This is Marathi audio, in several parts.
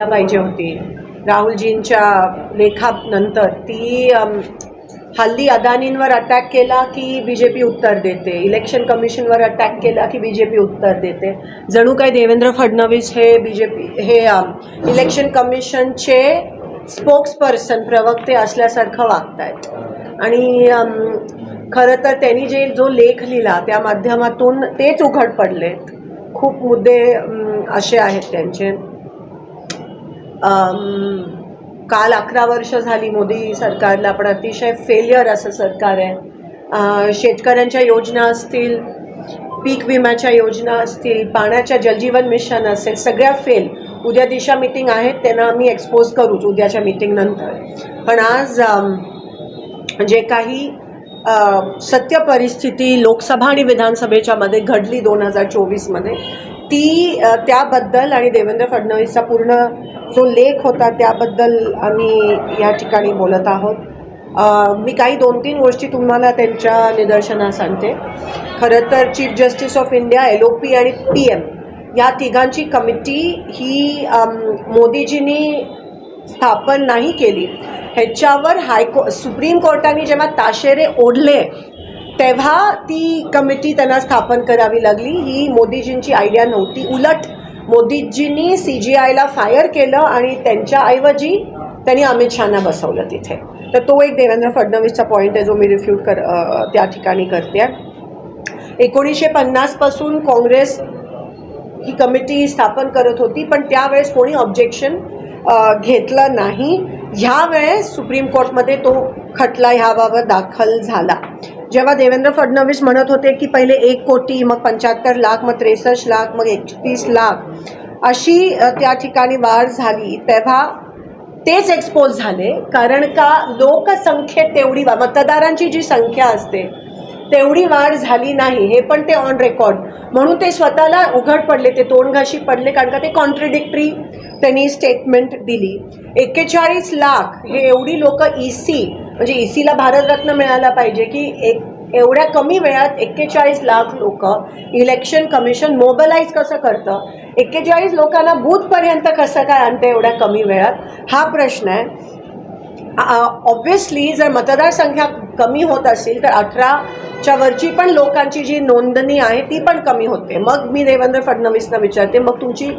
पाहिजे होती. राहुलजींच्या लेखानंतर ती हल्ली अदानींवर अटॅक केला की बी जे पी उत्तर देते. इलेक्शन कमिशनवर अटॅक केला की बी जे पी उत्तर देते. जणू काही देवेंद्र फडणवीस हे बी जे पी हे इलेक्शन कमिशनचे स्पोक्सपर्सन प्रवक्ते असल्यासारखं वागत आहेत आणि खरं तर त्यांनी जे जो लेख लिहिला त्या माध्यमातून तेच उघड पडलेत. खूप मुद्दे असे आहेत त्यांचे. काल अकरा वर्ष झाली मोदी सरकारला पण अतिशय फेलियर असं सरकार आहे. शेतकऱ्यांच्या योजना असतील पीक विम्याच्या योजना असतील पाण्याच्या जलजीवन मिशन असेल सगळ्या फेल उद्या दिशा मिटिंग आहेत त्यांना आम्ही एक्सपोज करूच उद्याच्या मिटिंगनंतर पण आज जे काही सत्य परिस्थिती लोकसभा आणि विधानसभेच्या मध्ये घडली दोन हजार चोवीसमध्ये ती त्याबद्दल आणि देवेंद्र फडणवीसचा पूर्ण जो लेख होता त्याबद्दल आम्ही या ठिकाणी बोलत आहोत. मी काही दोन तीन गोष्टी तुम्हाला त्यांच्या निदर्शनास आणते खरं तर chief justice of India L O P आणि पी एम या तिघांची कमिटी ही मोदीजींनी स्थापन नाही केली. ह्याच्यावर हायको सुप्रीम कोर्टाने जेव्हा ताशेरे ओढले तेव्हा ती कमिटी त्यांना स्थापन करावी लागली. ही मोदीजींची आयडिया नव्हती. उलट मोदीजींनी सी जी आयला फायर केलं आणि त्यांच्याऐवजी त्यांनी अमित शहाना बसवलं तिथे. तर तो एक देवेंद्र फडणवीसचा पॉईंट आहे जो मी रिफ्यूट कर त्या ठिकाणी करते. एकोणीसशे पन्नासपासून काँग्रेस ही कमिटी स्थापन करत होती पण त्यावेळेस कोणी ऑब्जेक्शन घेतलं नाही. ह्यावेळेस सुप्रीम कोर्टमध्ये तो खटला ह्याबाबत दाखल झाला. जेव्हा देवेंद्र फडणवीस म्हणत होते की पहिले एक कोटी मग पंच्याहत्तर लाख मग त्रेसष्ट लाख मग एकतीस लाख अशी त्या ठिकाणी वाढ झाली. तेव्हा तेच एक्सपोज झाले. कारण का लोकसंख्येत तेवढी वा मतदारांची जी संख्या असते तेवढी वाढ झाली नाही. हे पण ते ऑन रेकॉर्ड म्हणून ते स्वतःला उघड पडले ते तोंडघाशी पडले कारण का ते कॉन्ट्रडिक्टरी त्यांनी स्टेटमेंट दिली. एक्केचाळीस लाख हे एवढी लोक ई सी म्हणजे ई सीला भारतरत्न मिळाला पाहिजे की एक एवढ्या कमी वेळात एक्केचाळीस लाख लोक इलेक्शन कमिशन मोबलाईज कसं करतं? एक्केचाळीस लोकांना बूथपर्यंत कसं काय आणतं एवढ्या कमी वेळात? हा प्रश्न आहे. ऑब्व्हियसली जर मतदारसंख्या कमी होत असेल तर अठराच्या वरची पण लोकांची जी नोंदणी आहे ती पण कमी होते. मग मी देवेंद्र फडणवीसना विचारते मग तुमची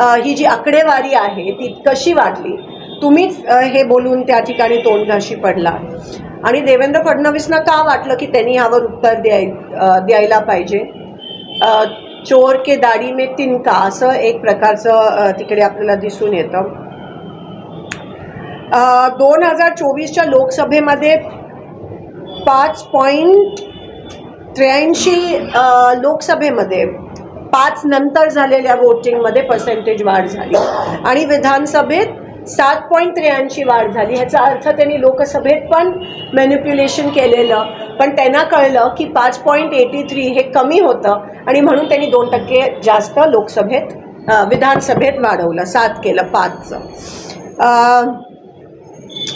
ही जी आकडेवारी आहे ती कशी वाढली तुम्हीच हे बोलून त्या ठिकाणी तोंडघाशी पडला. आणि देवेंद्र फडणवीसना का वाटलं की त्यांनी यावर उत्तर द्याय द्यायला पाहिजे? चोर के दाढी में तिनका असं एक प्रकारचं तिकडे आपल्याला दिसून येतं. दोन हजार चोवीसच्या लोकसभेमध्ये पाच पॉईंट त्र्याऐंशी लोकसभेमध्ये पाच नंतर झालेल्या वोटिंगमध्ये पर्सेंटेज वाढ झाली. आणि विधानसभेत सात पॉईंट त्र्याऐंशी वाढ झाली. ह्याचा अर्थ त्यांनी लोकसभेत पण मॅन्युप्युलेशन केलेलं. पण त्यांना कळलं की पाच पॉईंट एटी थ्री हे कमी होतं आणि म्हणून त्यांनी दोन टक्के जास्त लोकसभेत विधानसभेत वाढवलं. सात केलं पाचचं.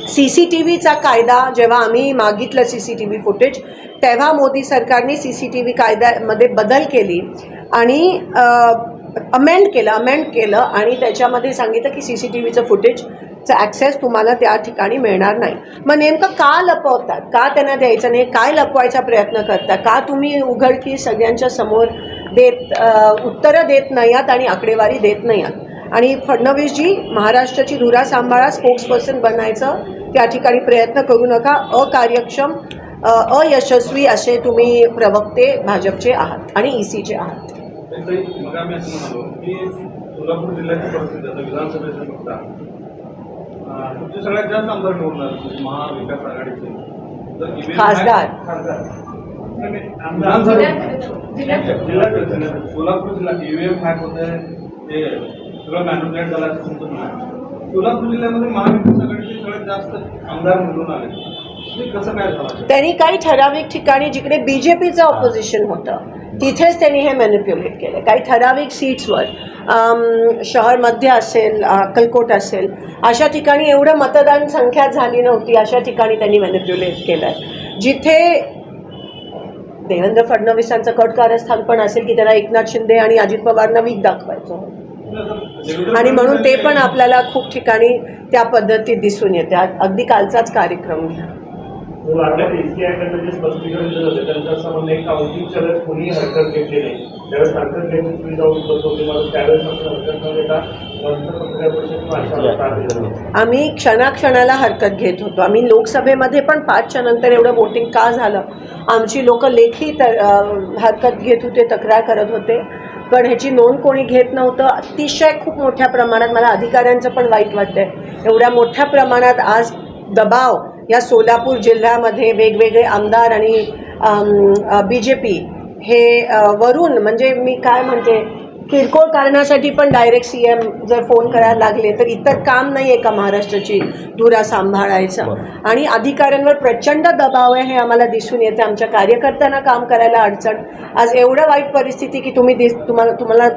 सी सी टी व्हीचा कायदा जेव्हा आम्ही मागितलं C C T V footage तेव्हा मोदी सरकारने सी सी टी व्ही कायद्यामध्ये बदल केली. आणि अमेंड केलं अमेंड केलं आणि त्याच्यामध्ये सांगितलं की सी सी टी व्हीचं फुटेजचं ॲक्सेस तुम्हाला त्या ठिकाणी मिळणार नाही. मग नेमकं का लपवतात? का त्यांना द्यायचं नाही? काय लपवायचा प्रयत्न करता का तुम्ही उघडकी सगळ्यांच्या समोर देत उत्तरं देत नाही आहात आणि आकडेवारी देत नाही आहात? आणि फडणवीसजी महाराष्ट्राची धुरा सांभाळा स्पोक्सपर्सन बनायचं त्या ठिकाणी प्रयत्न करू नका. अकार्यक्षम अयशस्वी असे तुम्ही प्रवक्ते भाजपचे आहात आणि ई सीचे आहात. मग आम्ही असं म्हणालो की सोलापूर जिल्ह्याची परिस्थिती आता विधानसभेचं तुमचे सगळ्यात जास्त आमदार म्हणजे महाविकास आघाडीचे. तर खासदार. जिल्ह्यात जिल्ह्यात सोलापूर जिल्हा ईव्हीएम हॅक होते ते सगळं मॅन्युप्युलेट झालं असं तुमचं म्हणणं आहे. सोलापूर जिल्ह्यामध्ये महाविकास आघाडीचे सगळ्यात जास्त आमदार निवडून आले. त्यांनी काही ठराविक ठिकाणी जिकडे बी जे पीचं ऑपोजिशन होतं तिथेच त्यांनी हे मॅन्युप्युलेट केलं. काही ठराविक सीट्सवर शहर मध्य असेल अक्कलकोट असेल अशा ठिकाणी एवढं मतदान संख्या झाली नव्हती अशा ठिकाणी त्यांनी मॅन्युप्युलेट केलं आहे जिथे देवेंद्र फडणवीसांचं कट कारस्थान पण असेल की त्याला एकनाथ शिंदे आणि अजित पवारना वीक दाखवायचं. आणि म्हणून ते पण आपल्याला खूप ठिकाणी त्या पद्धतीत दिसून येते. अगदी कालचाच कार्यक्रम. घ्या आपल्या एसीआयकडनं जे स्पष्टीकरण दिलं होतं त्यांचं असं म्हणणं आहे की काउंटिंगच्या वेळेस कोणीही हरकत घेतली नाही. त्यावेळेस हरकत घेण्याची सुविधा उपलब्ध होती मला त्यावेळेस आपण हरकत न घेता आम्ही क्षणाक्षणाला हरकत घेत होतो. आम्ही लोकसभेमध्ये पण पाचच्या नंतर एवढं वोटिंग का झालं? आमची लोक लेखी त अं, हरकत घेत होते तक्रार करत होते. पण ह्याची नोंद कोणी घेत नव्हतं. अतिशय खूप मोठ्या प्रमाणात मला अधिकाऱ्यांचं पण वाईट वाटतंय. एवढ्या मोठ्या प्रमाणात आज दबाव या सोलापूर जिल्ह्यामध्ये वेगवेगळे आमदार आणि बी जे पी हे वरून म्हणजे मी काय म्हणते किरकोळ कारणासाठी पण डायरेक्ट सी एम जर फोन करायला लागले तर इतर काम नाही आहे का महाराष्ट्राची धुरा सांभाळायचा आणि अधिकाऱ्यांवर प्रचंड दबाव आहे हे आम्हाला दिसून येते. आमच्या कार्यकर्त्यांना काम करायला अडचण. आज एवढं वाईट परिस्थिती की तुम्ही दिस तुम्हाला तुम्हाला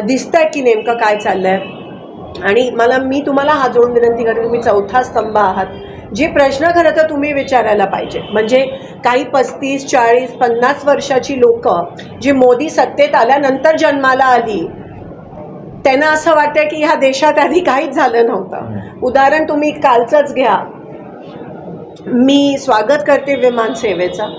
दिसतंय की नेमकं काय चाललंय? आणि मला मी तुम्हाला हात जोडून विनंती करते तुम्ही चौथा स्तंभ आहात. जे प्रश्न खरं तर तुम्ही विचारायला पाहिजे. म्हणजे काही पस्तीस चाळीस पन्नास वर्षाची लोक जी मोदी सत्तेत आल्यानंतर जन्माला आली त्यांना असं वाटतं की ह्या देशात आधी काहीच झालं नव्हतं. उदाहरण तुम्ही कालचंच घ्या. मी स्वागत करते विमानसेवेचं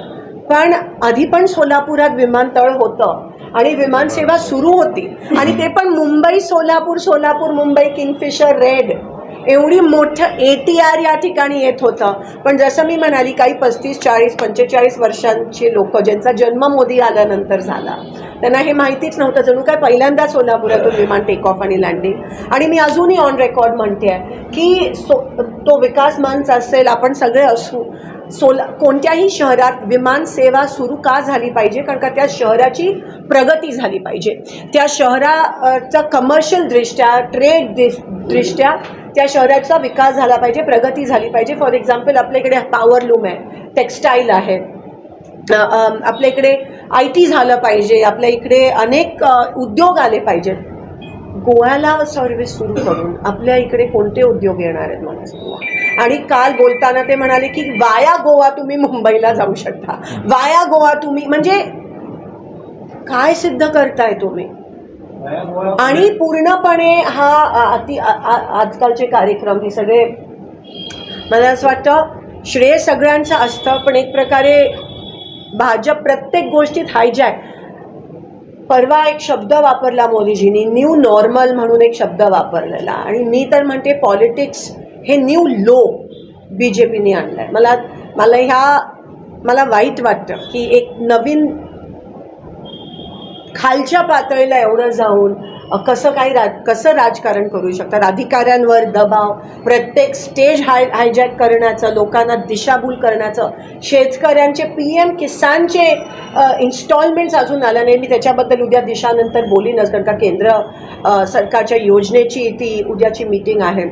पण आधी पण सोलापुरात विमानतळ होतं आणि विमानसेवा सुरू होती. आणि ते पण मुंबई सोलापूर सोलापूर मुंबई किंगफिशर रेड. एवढी मोठं ए टी आर या ठिकाणी येत होतं. पण जसं मी म्हणाली काही पस्तीस चाळीस पंचेचाळीस वर्षांची लोक ज्यांचा जन्म मोदी आल्यानंतर झाला. त्यांना हे माहितीच नव्हतं. जणू काय पहिल्यांदा सोलापुरातून विमान टेक ऑफ आणि लँडिंग आणि मी अजूनही ऑन रेकॉर्ड म्हणते आहे की सो तो विकास मंच असेल आपण सगळे असू. सोला कोणत्याही शहरात विमान सेवा सुरू का झाली पाहिजे? कारण का त्या शहराची प्रगती झाली पाहिजे. त्या शहराचा कमर्शियल दृष्ट्या ट्रेड दृष्ट्या त्या शहराचा विकास झाला पाहिजे प्रगती झाली पाहिजे. फॉर एक्झाम्पल आपल्या इकडे पॉवर लूम आहे टेक्स्टाईल आहे. आपल्या इकडे आय टी झालं पाहिजे आपल्या इकडे अनेक उद्योग आले पाहिजेत गोव्याला सर्व्हिस सुरू करून आपल्या इकडे कोणते उद्योग येणार आहेत मला सांगा. आणि काल बोलताना ते म्हणाले की वाया गोवा तुम्ही मुंबईला जाऊ शकता. वाया गोवा तुम्ही म्हणजे काय सिद्ध करताय तुम्ही? आणि पूर्णपणे हा अति आ- आजकालचे कार्यक्रम हे सगळे मला असं वाटतं श्रेय सगळ्यांचं असतं पण एक प्रकारे भाजप प्रत्येक गोष्टीत हायजॅक परवा एक शब्द वापरला मोदीजींनी न्यू नॉर्मल म्हणून एक शब्द वापरलेला. आणि मी तर म्हणते पॉलिटिक्स हे न्यू लो बी जे पीने आणलं आहे मला मला ह्या मला वाईट वाटतं की एक नवीन खालच्या पातळीला एवढं जाऊन कसं काही राज कसं राजकारण करू शकतात? अधिकाऱ्यांवर दबाव प्रत्येक स्टेज हाय हायजॅक करण्याचं लोकांना दिशाभूल करण्याचं शेतकऱ्यांचे पी एम किसानचे इन्स्टॉलमेंट्स अजून आल्या नाही मी त्याच्याबद्दल उद्या दिशानंतर बोलीनच कारण का केंद्र सरकारच्या योजनेची ती उद्याची मीटिंग आहे.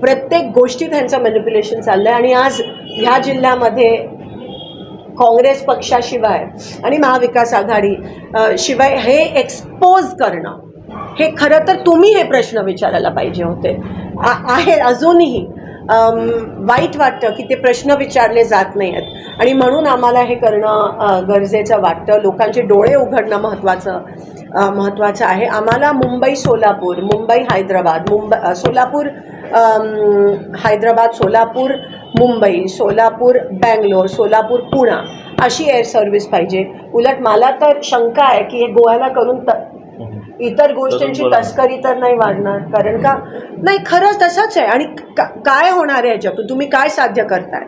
प्रत्येक गोष्टीत त्यांचं मॅनिप्युलेशन चाललं आहे आणि आज ह्या जिल्ह्यामध्ये काँग्रेस पक्षाशिवाय आणि महाविकास आघाडी शिवाय हे एक्सपोज करणं हे खरं तर तुम्ही हे प्रश्न विचारायला पाहिजे होते. आ- आहे अजूनही वाईट वाटतं की ते प्रश्न विचारले जात नाही आहेत आणि म्हणून आम्हाला हे करणं गरजेचं वाटतं. लोकांचे डोळे उघडणं महत्त्वाचं महत्त्वाचं आहे. आम्हाला मुंबई सोलापूर मुंबई हैदराबाद मुंबई सोलापूर हैदराबाद सोलापूर मुंबई सोलापूर बँगलोर सोलापूर पुणा अशी एअर सर्व्हिस पाहिजे. उलट मला तर शंका आहे की हे गोव्याला करून त इतर गोष्टींची तस्करी तर नाही वाढणार. कारण का? नाही खरंच तसंच आहे. आणि का- काय होणार आहे याच्यातून? तुम्ही काय साध्य करताय?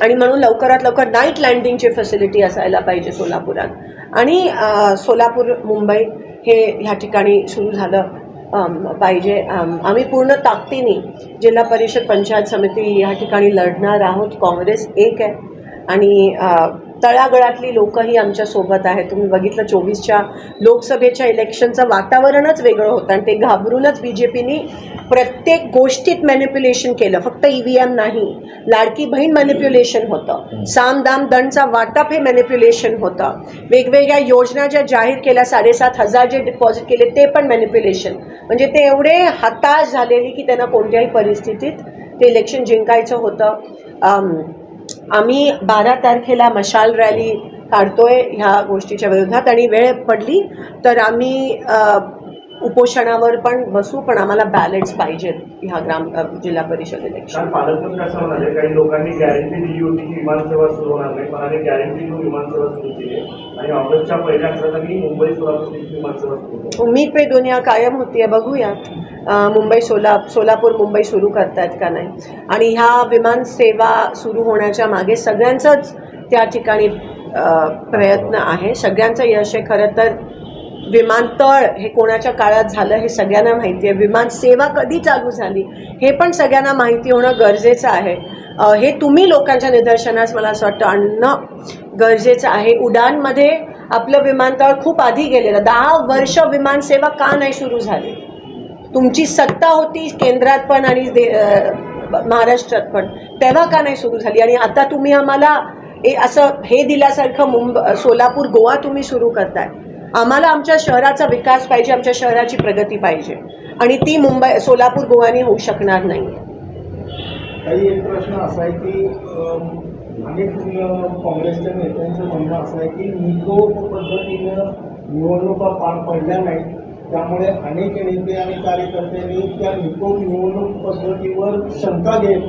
आणि म्हणून लवकरात लवकर नाईट लँडिंगची फॅसिलिटी असायला पाहिजे सोलापुरात. आणि सोलापूर मुंबई हे ह्या ठिकाणी सुरू झालं. पाहिजे. आम्ही पूर्ण ताकदीने जिल्हा परिषद पंचायत समिती ह्या ठिकाणी लढणार आहोत. काँग्रेस एक आहे. आणि तळागळातली लोकंही आमच्यासोबत आहेत. तुम्ही बघितलं चोवीसच्या लोकसभेच्या इलेक्शनचं वातावरणच वेगळं होतं आणि ते घाबरूनच बी जे पीनी प्रत्येक गोष्टीत मॅनिप्युलेशन केलं. फक्त ई व्ही एम नाही लाडकी बहीण मॅनिप्युलेशन होतं. साम दाम दंडचा वाटप हे मॅनिप्युलेशन होतं. वेगवेगळ्या योजना ज्या जाहीर केल्या साडेसात हजार जे डिपॉझिट केले ते पण मॅनिप्युलेशन म्हणजे ते एवढे हताश झालेले की त्यांना कोणत्याही परिस्थितीत ते इलेक्शन जिंकायचं होतं. आम्ही बारा तारखेला मशाल रॅली काढतोय ह्या गोष्टीच्या विरोधात आणि वेळ पडली तर आम्ही उपोषणावर पण बसू पण आम्हाला बॅलेट्स पाहिजेत ह्या ग्राम जिल्हा परिषद इलेक्शन काल पालकमंत्री असं म्हणाले काही लोकांनी गॅरंटी दिली होती की विमानसेवा सुरू होणार नाही पण आम्ही गॅरंटी देऊन विमानसेवा सुरू केली आहे. आणि ऑगस्टच्या पहिल्या आठवड्यात आम्ही मुंबई सोलापूर विमानसेवा सुरू पे दुनिया कायम बघूयात अ, मुंबई सोला सोलापूर मुंबई सुरू करतायत का नाही? आणि ह्या विमान सेवा सुरू होण्याच्या मागे सगळ्यांचंच त्या ठिकाणी प्रयत्न आहे. सगळ्यांचं यश आहे. खरं तर विमानतळ हे कोणाच्या काळात झालं हे सगळ्यांना माहिती आहे. विमान सेवा कधी चालू झाली हे पण सगळ्यांना माहिती होणं गरजेचं आहे. हे तुम्ही लोकांच्या निदर्शनास मला असं वाटतं आणणं गरजेचं आहे. उडानमध्ये आपलं विमानतळ खूप आधी गेलेलं. दहा वर्ष विमानसेवा का नाही सुरू झाली? तुमची सत्ता होती केंद्रात पण आणि दे महाराष्ट्रात पण. तेव्हा का नाही सुरू झाली? आणि आता तुम्ही आम्हाला ए असं हे दिल्यासारखं मुंब सोलापूर गोवा तुम्ही सुरू करताय. आम्हाला आमच्या शहराचा विकास पाहिजे आमच्या शहराची प्रगती पाहिजे. आणि ती मुंबई सोलापूर गोवानी होऊ शकणार नाही. काही एक प्रश्न असा आहे की अनेक काँग्रेसच्या नेत्यांचं म्हणणं असं आहे की निकोप पद्धतीनं निवडणुका पार पडल्या नाहीत. त्यामुळे अनेक नेते आणि कार्यकर्त्यांनी त्या निकोप निवडणूक पद्धतीवर शंका घेत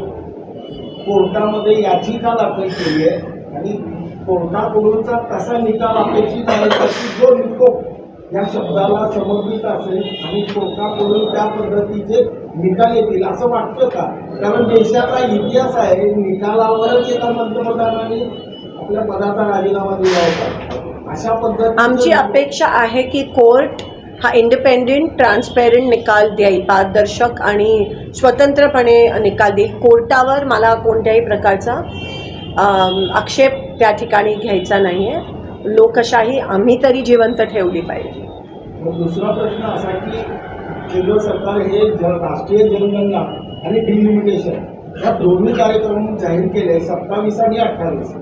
कोर्टामध्ये याचिका दाखल केली आहे. आणि कोर्टाकडूनचा कसा निकाल अपेक्षित आहे की जो निकोप या शब्दाला समर्पित असेल आणि कोर्टाकडून त्या पद्धतीचे निकाल येतील असं वाटतं का? कारण देशाचा इतिहास आहे निकालावरच एका पंतप्रधानांनी आपल्या पदाचा राजीनामा दिला होता. अशा पद्धती आमची अपेक्षा आहे की कोर्ट हा इंडिपेंडेंट ट्रान्सपेरंट निकाल देईल पारदर्शक आणि स्वतंत्रपणे निकाल देईल. कोर्टावर मला कोणत्याही प्रकारचा आक्षेप त्या ठिकाणी घ्यायचा नाही आहे लोकशाही आम्ही तरी जिवंत ठेवली पाहिजे. दुसरा प्रश्न असा की केंद्र सरकार हे राष्ट्रीय जनगणना आणि डिलिमिटेशन या दोन्ही कार्यक्रम जाहीर केले सत्तावीस आणि अठ्ठावीस.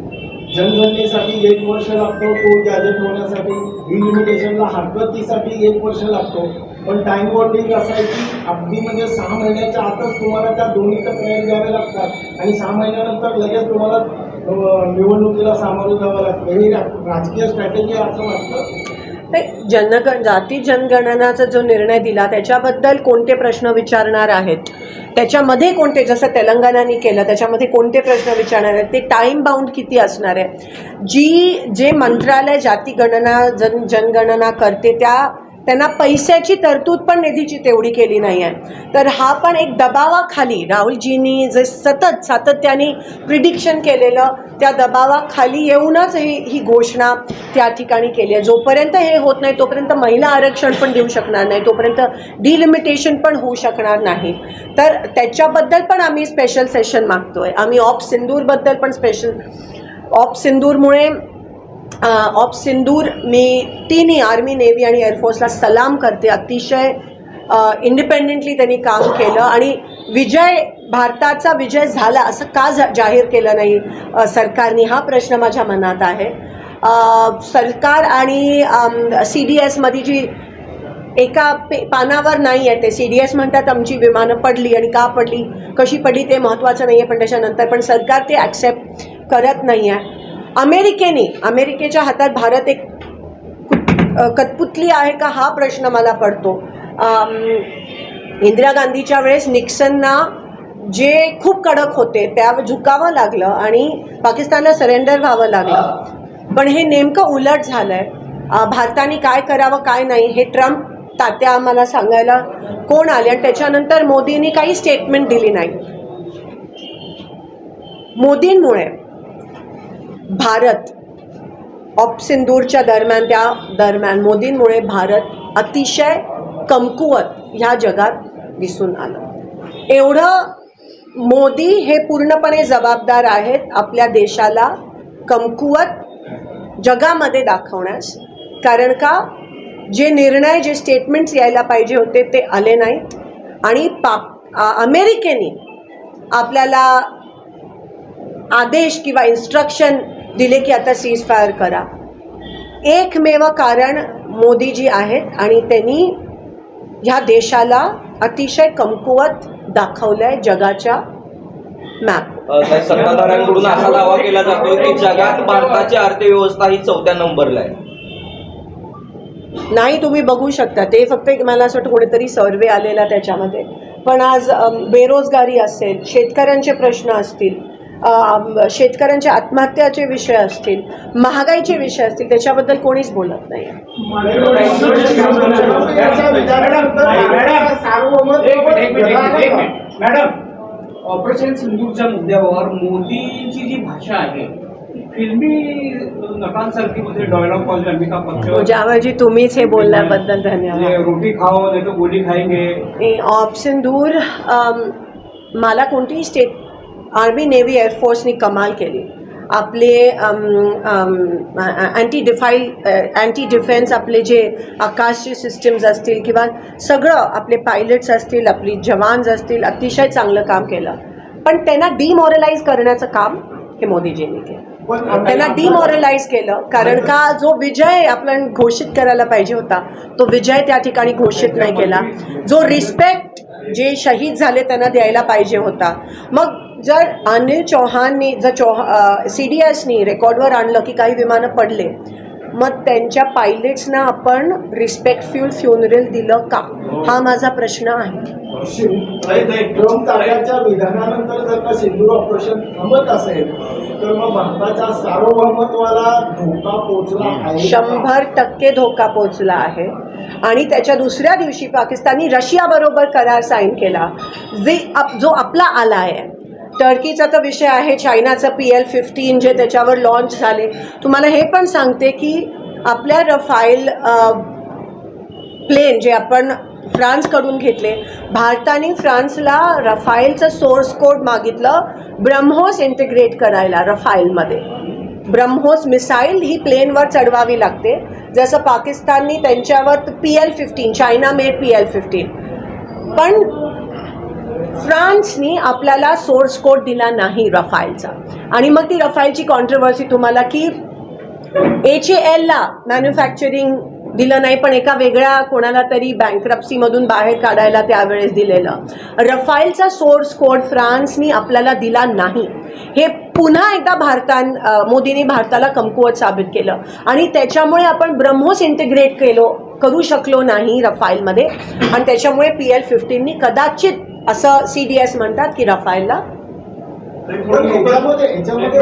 जनगणनेसाठी एक वर्ष लागतो तो गॅजेट होण्यासाठी डिलिमिटेशनला हरकतीसाठी एक वर्ष लागतो. पण टाइम बॉन्डिंग असं आहे की अगदी म्हणजे सहा महिन्याच्या आतच तुम्हाला त्या दोन्ही तक्रारी द्याव्या लागतात. आणि सहा महिन्यानंतर लगेच तुम्हाला निवडणुकीला सामोरं जावं लागतं. हे राजकीय स्ट्रॅटेजी असं वाटतं? ते जनगण जाती जनगणनाचा जो निर्णय दिला त्याच्याबद्दल कोणते प्रश्न विचारणार आहेत? त्याच्यामध्ये कोणते जसं तेलंगणाने केलं त्याच्यामध्ये कोणते प्रश्न विचारणार आहेत? ते टाईम बाउंड किती असणार आहे? जी जे मंत्रालय जाती गणना जन जनगणना करते त्या त्यांना पैशाची तरतूद पण निधीची तेवढी केली नाही आहे. तर हा पण एक दबावाखाली राहुलजींनी जे सतत सातत्याने प्रिडिक्शन केलेलं त्या दबावाखाली येऊनच ही ही घोषणा त्या ठिकाणी केली आहे. जोपर्यंत हे होत नाही तोपर्यंत महिला आरक्षण पण देऊ शकणार नाही तोपर्यंत डिलिमिटेशन पण होऊ शकणार नाही. तर त्याच्याबद्दल पण आम्ही स्पेशल सेशन मागतो आहे आम्ही ऑप सिंदूरबद्दल पण स्पेशल ऑप सिंदूरमुळे ऑप सिंदूर मी तिन्ही आर्मी नेव्ही आणि एअरफोर्सला सलाम करते. अतिशय इंडिपेंडेंटली त्यांनी काम केलं आणि विजय भारताचा विजय झाला असं का जा जाहीर केलं नाही सरकारने? हा प्रश्न माझ्या मनात आहे. सरकार आणि सी डी एसमध्ये जी एका पे पानावर नाही आहे ते. सी डी एस म्हणतात आमची विमानं पडली आणि का पडली कशी पडली ते महत्त्वाचं नाही आहे पण त्याच्यानंतर पण सरकार ते ॲक्सेप्ट करत नाही आहे अमेरिकेने अमेरिकेच्या हातात भारत एक कठपुतली आहे का हा प्रश्न मला पडतो. इंदिरा गांधीच्या वेळेस निक्सनना जे खूप कडक होते त्या झुकावं लागलं आणि पाकिस्तानला सरेंडर व्हावं लागलं. पण हे नेमकं उलट झालं आहे भारताने काय करावं काय नाही हे ट्रम्प तात्या आम्हाला सांगायला कोण आले? आणि त्याच्यानंतर मोदींनी काही स्टेटमेंट दिली नाही. मोदींमुळे भारत ऑप सिंदूरच्या दरम्यान त्या दरम्यान मोदींमुळे भारत अतिशय कमकुवत ह्या जगात दिसून आलं. एवढं मोदी हे पूर्णपणे जबाबदार आहेत आपल्या देशाला कमकुवत जगामध्ये दाखवण्यास. कारण का? जे निर्णय जे स्टेटमेंट्स यायला पाहिजे होते ते आले नाहीत. आणि पाक अमेरिकेने आपल्याला आदेश किंवा इन्स्ट्रक्शन दिले की आता सीज फायर करा. एकमेव कारण मोदीजी आहेत आणि त्यांनी ह्या देशाला अतिशय कमकुवत दाखवलं आहे जगाच्या मॅप सत्ताधाऱ्यांकडून असा दावा केला जातोय की जगात भारताची अर्थव्यवस्था ही चौथ्या नंबरला आहे. नाही तुम्ही बघू शकता. ते फक्त एक मला असं वाटतं कोणीतरी सर्वे आलेला त्याच्यामध्ये. पण आज बेरोजगारी असेल शेतकऱ्यांचे प्रश्न असतील शेतकऱ्यांच्या आत्महत्याचे विषय असतील महागाईचे विषय असतील त्याच्याबद्दल कोणीच बोलत नाही. मॅडम ऑपरेशन सिंदूरच्या मुद्द्यावर मोदींची जी भाषा आहे फिल्मी मध्ये डायलॉग अमिताभ बच्चन ज्यावेळी तुम्हीच हे बोलल्याबद्दल धन्यवाद रोटी खाओ नाही तर गोली खाएंगे ए, ऑप्शन दूर अम, मला कोणतीही स्टेट आर्मी नेव्ही एअरफोर्सनी कमाल केली. आपले अँटी डिफाईल अँटी डिफेन्स आपले जे आकाशचे सिस्टम्स असतील किंवा सगळं आपले पायलट्स असतील आपली जवान्स असतील अतिशय चांगलं काम केलं. पण त्यांना डिमॉरलाइज करण्याचं काम हे मोदीजींनी केलं. त्यांना डिमॉरलाइज केलं कारण का जो विजय आपण घोषित करायला पाहिजे होता तो विजय त्या ठिकाणी घोषित नाही केला. जो रिस्पेक्ट जे शहीद झाले त्यांना द्यायला पाहिजे होता. मग जर अनिल चौहाननी जर चौहा सी डी एसनी रेकॉर्डवर आणलं की काही विमानं पडले मग त्यांच्या पायलट्सना आपण रिस्पेक्टफ्युल फ्युनरल दिलं का? हा माझा प्रश्न आहे. ट्रम्प ताब्याच्या विधानानंतर जर का सिंदूर ऑपरेशन थांबत असेल तर मग भारताच्या सार्वभौमत्वाला धोका पोहोचला आहे का? शंभर टक्के धोका पोचला आहे. आणि त्याच्या दुसऱ्या दिवशी पाकिस्ताननी रशियाबरोबर करार साईन केला. जे जो आपला आला आहे टर्कीचा तर विषय आहे चायनाचं पी एल फिफ्टीन जे त्याच्यावर लॉन्च झाले. तुम्हाला हे पण सांगते की आपल्या रफाईल प्लेन जे आपण फ्रान्सकडून घेतले भारताने फ्रान्सला रफाईलचं सोर्स कोड मागितलं ब्रह्मोस इंटिग्रेट करायला रफाईलमध्ये. ब्रह्मोस मिसाईल ही प्लेनवर चढवावी लागते. जसं पाकिस्ताननी त्यांच्यावर P L fifteen China made P L fifteen. पण फ्रान्सनी आपल्याला सोर्स कोड दिला नाही रफाईलचा आणि मग ती रफाईलची कॉन्ट्रोवर्सी तुम्हाला की एच ए एलला मॅन्युफॅक्चरिंग दिलं नाही पण एका वेगळ्या कोणाला तरी बँकरप्सीमधून बाहेर काढायला त्यावेळेस दिलेलं. रफाईलचा सोर्स कोड फ्रान्सनी आपल्याला दिला नाही. हे पुन्हा एकदा भारतान मोदींनी भारताला कमकुवत साबित केलं. आणि त्याच्यामुळे आपण ब्रह्मोस इंटिग्रेट केलो करू शकलो नाही रफाईलमध्ये आणि त्याच्यामुळे पी एल फिफ्टीननी कदाचित असं सी डी एस म्हणतात की याच्यामध्ये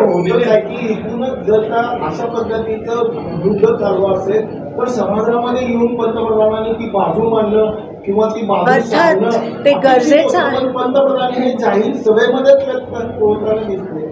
आहे इथूनच जर का अशा पद्धतीचं युद्ध चालू असेल तर समाजामध्ये येऊन पंतप्रधानांनी ती बाजू किंवा ती बाजू ते गरजेचं पंतप्रधान हे जाहीर सभेमध्येच दिसले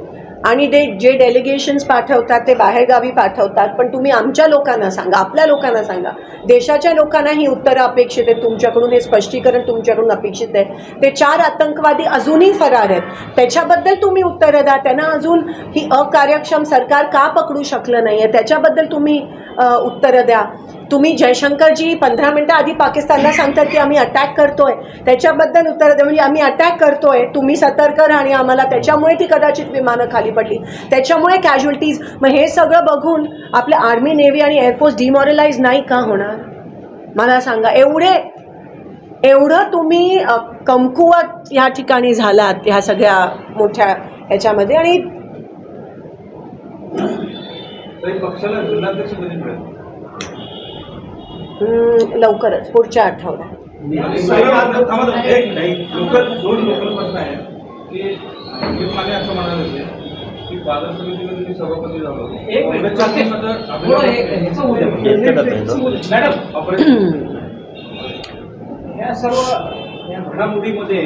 आणि ते जे डेलिगेशन्स पाठवतात ते बाहेरगावी पाठवतात. पण तुम्ही आमच्या लोकांना सांगा आपल्या लोकांना सांगा. देशाच्या लोकांना ही उत्तरं अपेक्षित आहेत. तुमच्याकडून हे स्पष्टीकरण तुमच्याकडून अपेक्षित आहे. ते चार आतंकवादी अजूनही फरार आहेत. त्याच्याबद्दल तुम्ही उत्तरं द्या. त्यांना अजून ही अकार्यक्षम सरकार का पकडू शकलं नाही आहे त्याच्याबद्दल तुम्ही उत्तरं द्या. तुम्ही जयशंकरजी पंधरा मिनटं आधी पाकिस्तानला सांगतात की आम्ही अटॅक करतोय. त्याच्याबद्दल उत्तर देऊन म्हणजे आम्ही अटॅक करतोय. तुम्ही सतर्क राहा आणि आम्हाला त्याच्यामुळे ती कदाचित विमानं खाली पडली. त्याच्यामुळे कॅज्युअल्टीज मग हे सगळं बघून आपल्या आर्मी नेव्ही आणि एअरफोर्स डिमॉरलाइज नाही का होणार? मला सांगा एवढे एवढं तुम्ही कमकुवत या ठिकाणी झालात ह्या सगळ्या मोठ्या ह्याच्यामध्ये आणि तरी पक्षाला जिल्हाध्यक्ष कधी मिळेल हम्म, लवकरच. पुढच्या आठवड्यात. नाही दोन मागे असं एक मॅडम या सर्व या घडामोडीमध्ये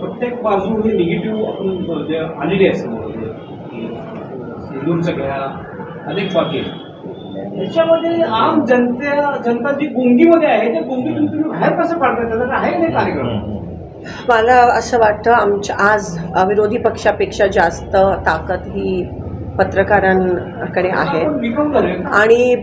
प्रत्येक बाजू ही निगेटिव्ह आपण आलेली आहे समोर. घ्या अनेक बाकी आहेत. याच्यामध्ये आम जनता जनता जी गुंगीमध्ये आहे त्या गुंगीतून तुम्ही बाहेर कसं काढता? त्याचा आहे नाही कार्यक्रम. मला असं वाटतं आमच्या आज विरोधी पक्षापेक्षा जास्त ताकद ही पत्रकारांकडे आहे. आणि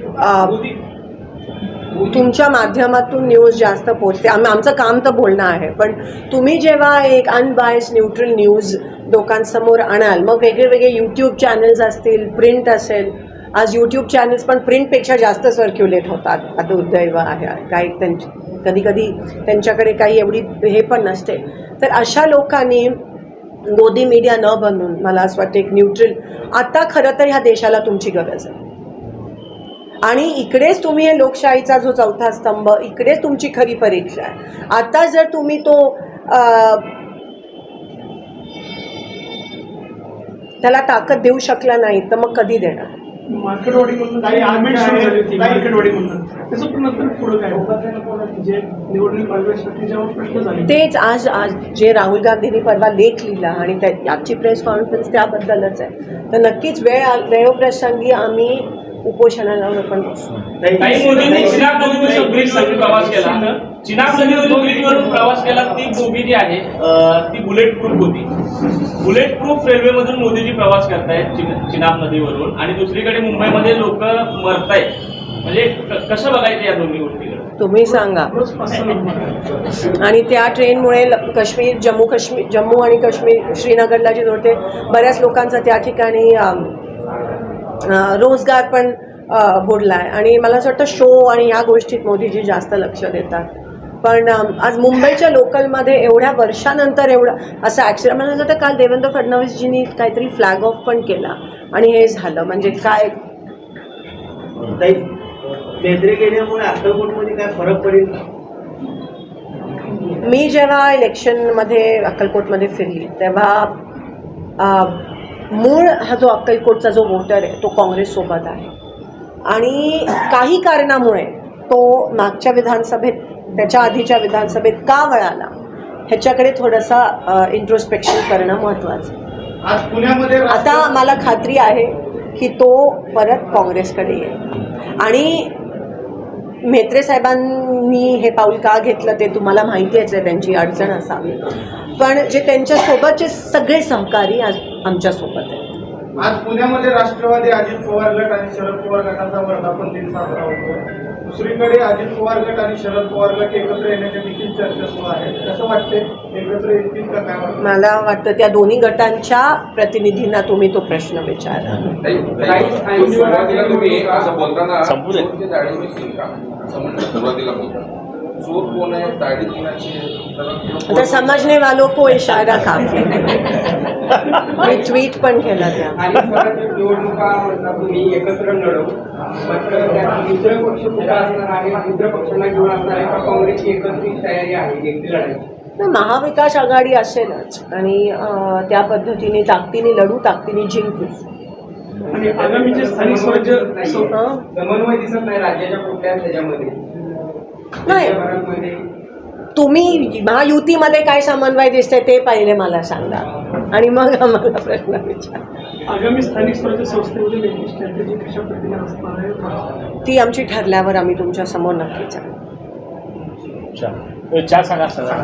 तुमच्या माध्यमातून न्यूज जास्त पोचते आम आमचं काम तर बोलणं आहे पण तुम्ही जेव्हा एक अनबायस न्यूट्रल न्यूज लोकांसमोर आणाल मग वेगळे वेगळे यूट्यूब चॅनल्स असतील प्रिंट असेल आज यूट्यूब चॅनल्स पण प्रिंटपेक्षा जास्त सर्क्युलेट होतात. आता उद्दैव आहे काही त्यांची कधी कधी त्यांच्याकडे काही एवढी हे पण नसते. तर अशा लोकांनी गोदी मीडिया न बनून मला असं वाटतं एक न्यूट्रल आता खरं तर ह्या देशाला तुमची गरज आहे. आणि इकडेच तुम्ही हे लोकशाहीचा जो चौथा स्तंभ इकडेच तुमची खरी परीक्षा आहे. आता जर तुम्ही तो त्याला ताकद देऊ शकला नाही तर मग कधी देणार? मार्केटवाडी म्हणून काही आर्मेंट सुरू झाली होती. काही- मार्केटवाडी म्हणून त्याचं पण नंतर पुढं काय? निवडणूक आयोगासाठी जेव्हा प्रश्न झाले. तेच आज आज जे राहुल गांधींनी परवा लेख लिहिला आणि त्या आजची प्रेस कॉन्फरन्स त्याबद्दलच आहे. तर नक्कीच वेळ वेळोप्रसंगी आम्ही उपोषणाला पण बसू काही मोदींनी चिनाब नदीवरून ब्रिजवरून प्रवास केला चिनाब नदीवरून ब्रिजवरून प्रवास केला ती बोगी जी आहे ती बुलेट प्रूफ होती. बुलेट प्रूफ रेल्वेमधून मोदीजी प्रवास करतायत चिन- चिनाब नदीवरून. आणि दुसरीकडे मुंबईमध्ये लोक मरतायत. म्हणजे क- कसं बघायचं या दोन्ही गोष्टीकडे? तुम्ही सांगा. आणि त्या ट्रेनमुळे काश्मीर जम्मू काश्मीर जम्मू आणि काश्मीर श्रीनगरला जे जोडते बऱ्याच लोकांचा त्या ठिकाणी रोजगार पण बुडला आहे आणि मला असं वाटतं शो आणि ह्या गोष्टीत मोदीजी जास्त लक्ष देतात. पण आज मुंबईच्या लोकलमध्ये एवढ्या वर्षानंतर एवढं असं ॲक्सिडेंट मला असं वाटतं काल देवेंद्र फडणवीसजींनी काहीतरी फ्लॅग ऑफ पण केला. आणि हे झालं. म्हणजे काय? फरक पडेल? मी जेव्हा इलेक्शनमध्ये अक्कलकोटमध्ये फिरली तेव्हा मूळ हा जो अक्कलकोटचा जो वोटर आहे तो काँग्रेससोबत आहे. आणि काही कारणामुळे तो मागच्या विधानसभेत त्याच्या आधीच्या विधानसभेत का वळाला? ह्याच्याकडे थोडंसं इंट्रोस्पेक्शन करणं महत्त्वाचं आहे. आज पुण्यामध्ये आता मला खात्री आहे की तो परत काँग्रेसकडे येईल. आणि म्हेत्रे साहेबांनी हे पाऊल का घेतलं ते तुम्हाला माहितीच आहे त्यांची अडचण असावी. पण जे त्यांच्यासोबतचे सगळे सहकारी आज आमच्यासोबत आहेत. आज पुण्यामध्ये राष्ट्रवादी अजित पवार गट आणि शरद पवार गटाचा वर्धापन दिन साजरा होतो. दुसरीकडे अजित पवार गट आणि शरद पवार गट एकत्र येण्याच्या देखील चर्चा सुरू आहे. कसं वाटते एकत्र येतील का? काय वाटतं? मला वाटतं त्या दोन्ही गटांच्या प्रतिनिधींना तुम्ही तो प्रश्न विचारा. सुरुवातीला तुम्ही असं बोलताना सुरुवातीला बोलता आता समजने वालों को इशारा काफी है. मी ट्विट पण केला त्या. आणि स्वराज्य निवडणुका म्हणता तुम्ही एकत्र लढवू मात्र त्यात मित्र पक्ष कुठं असणार आहे? मित्र पक्षांना घेऊन असणार आहे का? काँग्रेसची एकत्रित तयारी आहे एकटी लढायची? नाही, महाविकास आघाडी असेलच. आणि त्या पद्धतीने ताकदीने लढू ताकदीने जिंकू. आणि आगामी जे स्थानिक स्वराज्य? समन्वय दिसत नाही राज्याच्या कुठल्याच ह्याच्यामध्ये. नाही. तुम्ही महायुतीमध्ये काय समन्वय दिसते ते पहिले मला सांगा. आणि मग आम्हाला प्रश्न विचार. आगामी स्थानिक स्वराज्य संस्थेमध्ये ती आमची ठरल्यावर आम्ही तुमच्यासमोर नक्कीच. चहा. सांगा